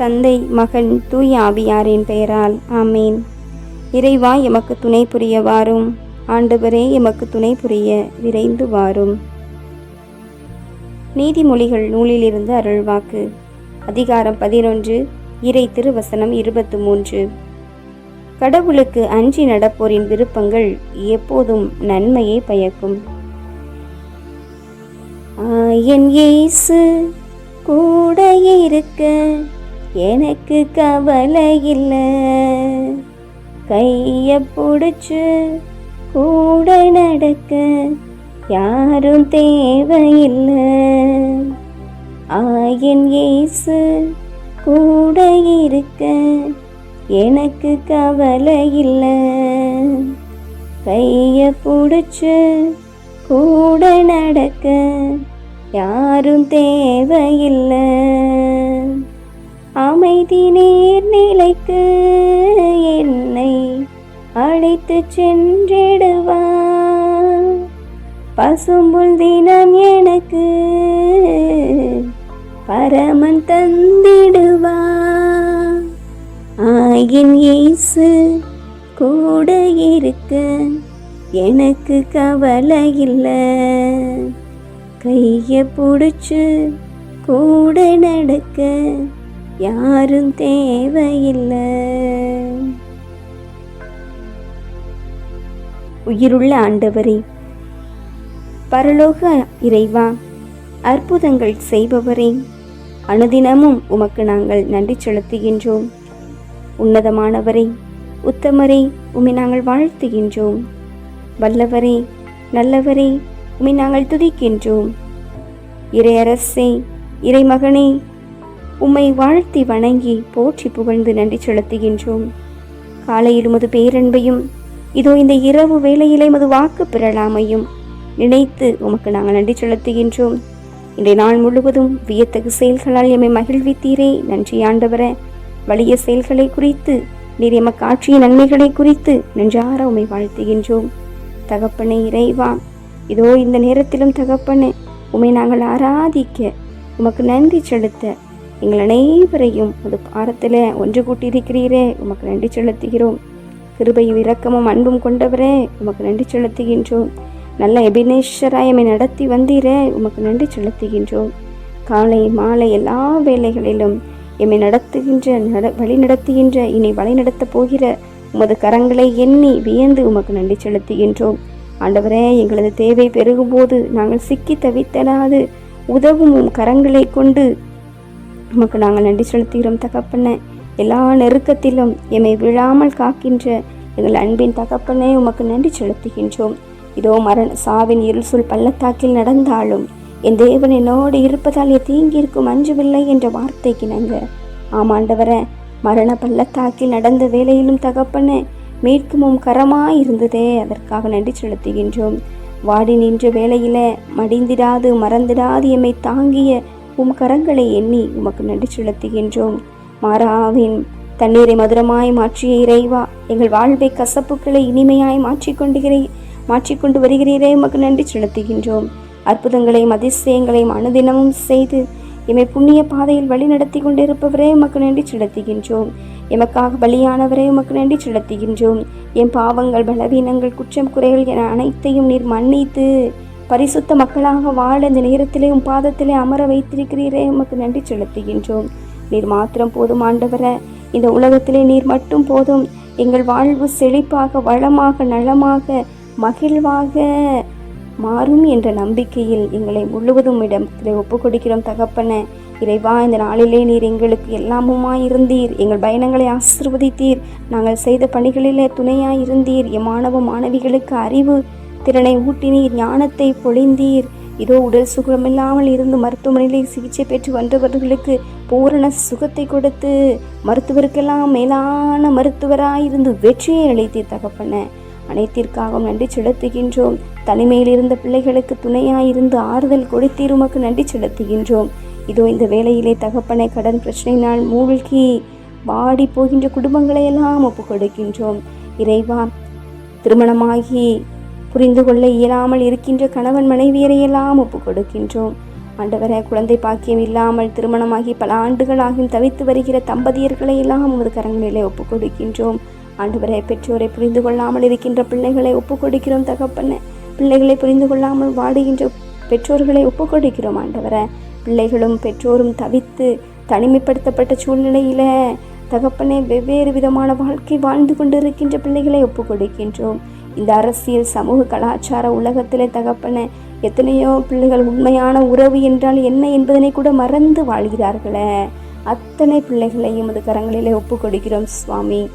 தந்தை மகன் தூய ஆவியாரின் பெயரால். ஆமேன். இறைவா எமக்கு துணை புரிய வாரும். ஆண்டவரே எமக்கு துணை புரிய விரைந்து வாரும். நீதிமொழிகள் நூலிலிருந்து அருள்வாக்கு. அதிகாரம் பதினொன்று இறை திருவசனம் இருபத்து மூன்று கடவுளுக்கு அஞ்சி நடப்போரின் விருப்பங்கள் எப்போதும் நன்மையை பயக்கும். என் இயேசு கூட இருக்க எனக்கு கவலை இல்லை. கைய பிடிச்சு கூட நடக்க யாரும் தேவையில்லை. ஆயன் இயேசு கூட இருக்க எனக்கு கவலை இல்லை. கைய பிடிச்சு கூட நடக்க யாரும் தேவையில்லை. அமைதி நீர்நிலைக்கு என்னை அழைத்து சென்றிடுவார். பசும்புல் தினம் எனக்கு பரமன் தந்திடுவார். ஆயின் இயேசு கூட இருக்க எனக்கு கவலை இல்லை. கையை பிடிச்சு கூட நடக்க யாரும் தேவையில்லை. உயிருள்ள ஆண்டவரே பரலோக இறைவா அற்புதங்கள் செய்பவரே அனுதினமும் உமக்கு நாங்கள் நன்றி செலுத்துகின்றோம். உன்னதமானவரே உத்தமரே உம்மை நாங்கள் வாழ்த்துகின்றோம். வல்லவரே நல்லவரே உம்மை நாங்கள் துதிக்கின்றோம். இறையரசே இறைமகனே உம்மை வாழ்த்தி வணங்கி போற்றி புகழ்ந்து நன்றி செலுத்துகின்றோம். காலையில் உமது பேரன்பையும் இதோ இந்த இரவு வேளையிலே மது வாக்கு பெறலாமையும் நினைத்து உமக்கு நாங்கள் நன்றி செலுத்துகின்றோம். இன்றைய நாள் முழுவதும் வியத்தகு செயல்களால் எம்மை மகிழ்வித்தீரே. நன்றி ஆண்டவர. வலிய செயல்களை குறித்து நீர் எமக்கு ஆற்றிய நன்மைகளை குறித்து நெஞ்சார உமை வாழ்த்துகின்றோம். தகப்பனை இறைவா இதோ இந்த நேரத்திலும் தகப்பனே உம்மை நாங்கள் ஆராதிக்க உமக்கு நன்றி செலுத்த எங்கள் அனைவரையும் அது பாரத்தில் ஒன்று கூட்டியிருக்கிறீரே. உமக்கு நன்றி செலுத்துகிறோம். கிருபையும் இரக்கமும் அன்பும் கொண்டவரே உமக்கு நன்றி செலுத்துகின்றோம். நல்ல எபினேஸ்வராயமை எம்மை நடத்தி வந்தீரே உமக்கு நன்றி செலுத்துகின்றோம். காலை மாலை எல்லா வேலைகளிலும் எம்மை நடத்துகின்ற நட வழி நடத்துகின்ற இனி வழி நடத்தப் போகிற உமது கரங்களை எண்ணி வியந்து உமக்கு நன்றி செலுத்துகின்றோம். ஆண்டவரே எங்களது தேவை பெருகும்போது நாங்கள் சிக்கி தவித்தலாது உதவும் கரங்களை கொண்டு உமக்கு நாங்கள் நன்றி செலுத்துகிறோம் தகப்பனே. எல்லா நெருக்கத்திலும் எம்மை விழாமல் காக்கின்ற எங்கள் அன்பின் தகப்பனே உமக்கு நன்றி செலுத்துகின்றோம். இதோ மரண சாவின் இருள் பள்ளத்தாக்கில் நடந்தாலும் என் தேவன் என்னோடு இருப்பதால் என் தீங்கிருக்கும் என்ற வார்த்தைக்கு நாங்க ஆமாண்டவர மரண பள்ளத்தாக்கில் நடந்த வேலையிலும் தகப்பன மீட்குமும் கரமாய் இருந்ததே அதற்காக நன்றி செலுத்துகின்றோம். வாடி நின்ற வேலையில மடிந்திடாது மறந்திடாது எம்மை தாங்கிய உம் கரங்களை எண்ணி உமக்கு நன்றி செலுத்துகின்றோம். மாறாவின் தண்ணீரை மதுரமாய் மாற்றிய இறைவா எங்கள் வாழ்வை கசப்புக்களை இனிமையாய் மாற்றிக்கொண்டுகிறே மாற்றிக்கொண்டு வருகிறீரே உமக்கு நன்றி செலுத்துகின்றோம். அற்புதங்களையும் அதிசயங்களையும் அனுதினமும் செய்து எம்மை புண்ணிய பாதையில் வழி நடத்தி கொண்டிருப்பவரே உமக்கு நன்றி செலுத்துகின்றோம். எமக்காக பலியானவரே உமக்கு நன்றி செலுத்துகின்றோம். என் பாவங்கள் பலவீனங்கள் குற்றம் குறைகள் என அனைத்தையும் நீர் மன்னித்து பரிசுத்த மக்களாக வாழ இந்த நேரத்திலே உம் பாதத்திலே அமர வைத்திருக்கிறீரே உமக்கு நன்றி செலுத்துகின்றோம். நீர் மாத்திரம் போதும் ஆண்டவர. இந்த உலகத்திலே நீர் மட்டும் போதும். எங்கள் வாழ்வு செழிப்பாக வளமாக நலமாக மகிழ்வாக மாறும் என்ற நம்பிக்கையில் எங்களை முழுவதும் இடத்திலே ஒப்பு கொடுக்கிறோம் தகப்பன. இறைவா இந்த நாளிலே நீர் எங்களுக்கு எல்லாமுமா இருந்தீர் எங்கள் பயணங்களை ஆசிர்வதித்தீர். நாங்கள் செய்த பணிகளிலே துணையாய் இருந்தீர் என் மாணவ மாணவிகளுக்கு அறிவு திறனை ஊட்டினீர் ஞானத்தை பொழிந்தீர். இதோ உடல் சுகமில்லாமல் இருந்து மருத்துவமனையில் சிகிச்சை பெற்று வந்தவர்களுக்கு பூரண சுகத்தை கொடுத்து மருத்துவருக்கெல்லாம் மேலான மருத்துவராயிருந்து வெற்றியை அளித்தீர் தகப்பன. அனைத்திற்காகவும் நன்றி செலுத்துகின்றோம். தனிமையில் இருந்த பிள்ளைகளுக்கு துணையாயிருந்து ஆறுதல் கொடுத்தீர் உமக்கு நன்றி செலுத்துகின்றோம். இதோ இந்த வேளையிலே தகப்பனை கடன் பிரச்சனையினால் மூழ்கி வாடி போகின்ற குடும்பங்களை எல்லாம் ஒப்பு கொடுக்கின்றோம் இறைவா திருமணமாகி புரிந்து கொள்ள இயலாமல் இருக்கின்ற கணவன் மனைவியரையெல்லாம் ஒப்பு கொடுக்கின்றோம். ஆண்டவரே குழந்தை பாக்கியம் இல்லாமல் திருமணமாகி பல ஆண்டுகளாகியும் தவித்து வருகிற தம்பதியர்களை எல்லாம் உமது கரங்களிலே ஒப்புக் கொடுக்கின்றோம். ஆண்டவரே பெற்றோரை புரிந்து கொள்ளாமல் இருக்கின்ற பிள்ளைகளை ஒப்புக் கொடுக்கிறோம் தகப்பன. பிள்ளைகளை புரிந்து கொள்ளாமல் வாடுகின்ற பெற்றோர்களை ஒப்புக் கொடுக்கிறோம் ஆண்டவர. பிள்ளைகளும் பெற்றோரும் தவித்து தனிமைப்படுத்தப்பட்ட சூழ்நிலையில தகப்பனே வெவ்வேறு விதமான வாழ்க்கை வாழ்ந்து கொண்டிருக்கின்ற பிள்ளைகளை ஒப்புக் கொடுக்கின்றோம். இந்த அரசியல் சமூக கலாச்சார உலகத்திலே தகப்பன எத்தனையோ பிள்ளைகள் உண்மையான உறவு என்றால் என்ன என்பதனை கூட மறந்து வாழ்கிறார்களே. அத்தனை பிள்ளைகளையும் அது கரங்களிலே ஒப்புக் கொடுக்கிறோம் சுவாமி.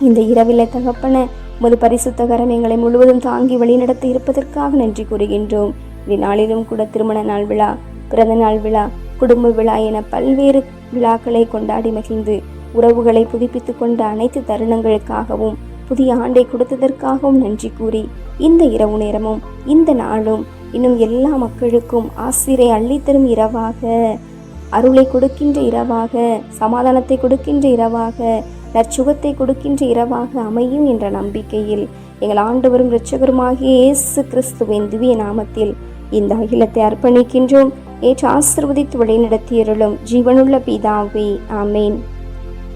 இந்த இரவிலே தகப்பன உமது பரிசுத்த கரம் எங்களை முழுவதும் தாங்கி வழிநடத்தி இருப்பதற்காக நன்றி கூறுகின்றோம். இந்நாளிலும் கூட திருமண நாள் விழா பிறந்த நாள் விழா குடும்ப விழா என பல்வேறு விழாக்களை கொண்டாடி மகிழ்ந்து உறவுகளை புதுப்பித்துக் கொண்ட அனைத்து தருணங்களுக்காகவும் புதிய ஆண்டை கொடுத்ததற்காகவும் நன்றி கூறி இந்த இரவு நேரமும் இந்த நாளும் இன்னும் எல்லா மக்களுக்கும் ஆசிரை அள்ளித்தரும் இரவாக. அருளை கொடுக்கின்ற இரவாக சமாதானத்தை கொடுக்கின்ற இரவாக நற்சுகத்தை கொடுக்கின்ற இரவாக அமையும் என்ற நம்பிக்கையில் எங்கள் ஆண்டவரும் இரட்சகருமாகிய இயேசு கிறிஸ்துவின் திவ்ய நாமத்தில் இந்த அகிலத்தை அர்ப்பணிக்கின்றோம். ஏற்று ஆசிர்வதித்து வழிநடத்தியருளும் ஜீவனுள்ள பிதாவே ஆமேன்.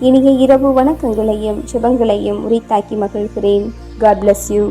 இனிய இரவு வணக்கங்களையும் சுபங்களையும் உரித்தாக்கி மகிழ்கிறேன். God bless you